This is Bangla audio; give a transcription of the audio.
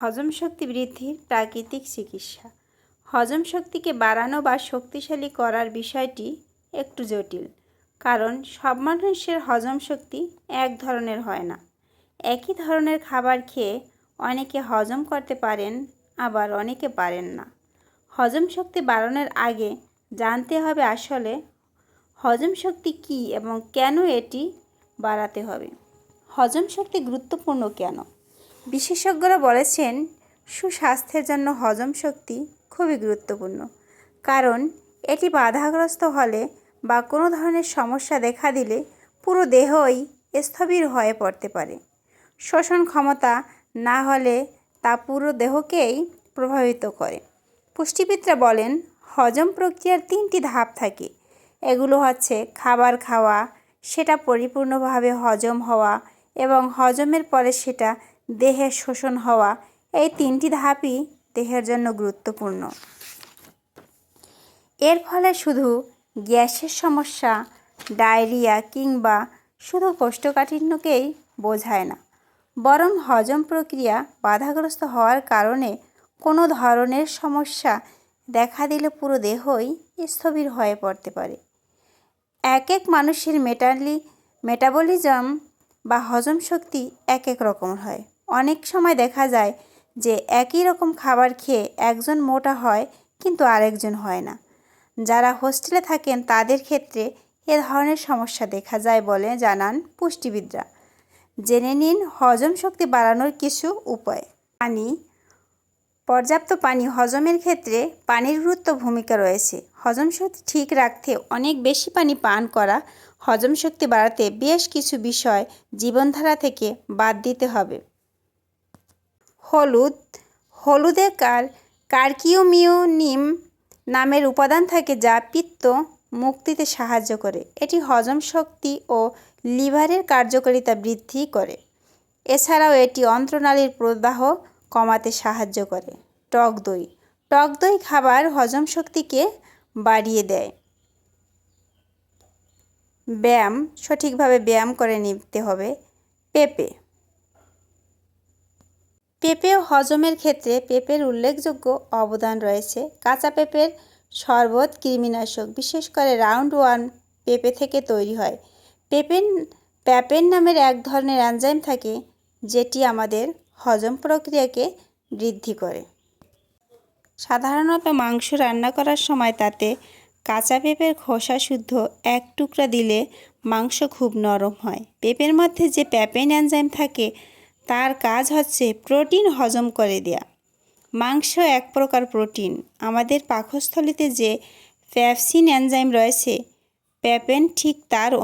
হজম শক্তি বৃদ্ধির প্রাকৃতিক চিকিৎসা। হজম শক্তিকে বাড়ানো বা শক্তিশালী করার বিষয়টি একটু জটিল, কারণ সব মানুষের হজম শক্তি এক ধরনের হয় না। একই ধরনের খাবার খেয়ে অনেকে হজম করতে পারেন, আবার অনেকে পারেন না। হজম শক্তি বাড়ানোর আগে জানতে হবে আসলে হজম শক্তি কী এবং কেন এটি বাড়াতে হবে। হজম শক্তি গুরুত্বপূর্ণ কেন? বিশেষজ্ঞরা বলেছেন, সুস্বাস্থ্যের জন্য হজম শক্তি খুবই গুরুত্বপূর্ণ। কারণ, এটি বাধাগ্রস্ত হলে বা কোনো ধরনের সমস্যা দেখা দিলে পুরো দেহই স্থবির হয়ে পড়তে পারে। শোষণ ক্ষমতা না হলে তা পুরো দেহকেই প্রভাবিত করে। পুষ্টিবিদরা বলেন, হজম প্রক্রিয়ার তিনটি ধাপ থাকে। এগুলো হচ্ছে খাবার খাওয়া, সেটা পরিপূর্ণভাবে হজম হওয়া এবং হজমের পরে সেটা দেহে শোষণ হওয়া এই তিনটি ধাপই দেহের জন্য গুরুত্বপূর্ণ। এর ফলে শুধু গ্যাসের সমস্যা, ডায়রিয়া কিংবা শুধু কোষ্ঠকাঠিন্যকেই বোঝায় না, বরং হজম প্রক্রিয়া বাধাগ্রস্ত হওয়ার কারণে কোনো ধরনের সমস্যা দেখা দিলে পুরো দেহই স্থবির হয়ে পড়তে পারে। এক এক মানুষের মেটালি, মেটাবলিজম বা হজম শক্তি এক এক রকম হয়। অনেক সময় দেখা যায় যে একই রকম খাবার খেয়ে একজন মোটা হয় কিন্তু আরেকজন হয় না। যারা হোস্টেলে থাকেন তাদের ক্ষেত্রে এ ধরনের সমস্যা দেখা যায় বলে জানান পুষ্টিবিদরা। জেনে নিন হজম শক্তি বাড়ানোর কিছু উপায়। পানি, পর্যাপ্ত পানি হজমের ক্ষেত্রে পানির গুরুত্ব ভূমিকা রয়েছে। হজম শক্তি ঠিক রাখতে অনেক বেশি পানি পান করা হজম শক্তি বাড়াতে বেশ কিছু বিষয় জীবনধারা থেকে বাদ দিতে হবে। হলুদ, হলুদে কার কার্কিওমিওনিম নামের উপাদান থাকে যা পিত্ত মুক্তিতে সাহায্য করে। এটি হজম শক্তি ও লিভারের কার্যকারিতা বৃদ্ধি করে। এছাড়াও এটি অন্ত্রনালীর প্রদাহ কমাতে সাহায্য করে। টক দই টক দই খাবার হজম শক্তিকে বাড়িয়ে দেয়। ব্যায়াম, সঠিকভাবে ব্যায়াম করে নিতে হবে। পেঁপে পেঁপে হজমের ক্ষেত্রে পেঁপের উল্লেখযোগ্য অবদান রয়েছে। কাঁচা পেঁপের শরবত কৃমিনাশক, বিশেষ করে রাউন্ড ওয়ান পেঁপে থেকে তৈরি হয়। পেঁপেন প্যাপেন নামের এক ধরনের অ্যানজাইম থাকে, যেটি আমাদের হজম প্রক্রিয়াকে বৃদ্ধি করে। সাধারণত মাংস রান্না করার সময় তাতে কাঁচা পেঁপের খোসা শুদ্ধ এক টুকরা দিলে মাংস খুব নরম হয়। পেঁপের মধ্যে যে প্যাপেন এনজাইম থাকে তার কাজ হচ্ছে প্রোটিন হজম করে দেয়া। মাংস এক প্রকার প্রোটিন। আমাদের পাকস্থলিতে যে প্যাপসিন এনজাইম রয়েছে প্যাপেন ঠিক তার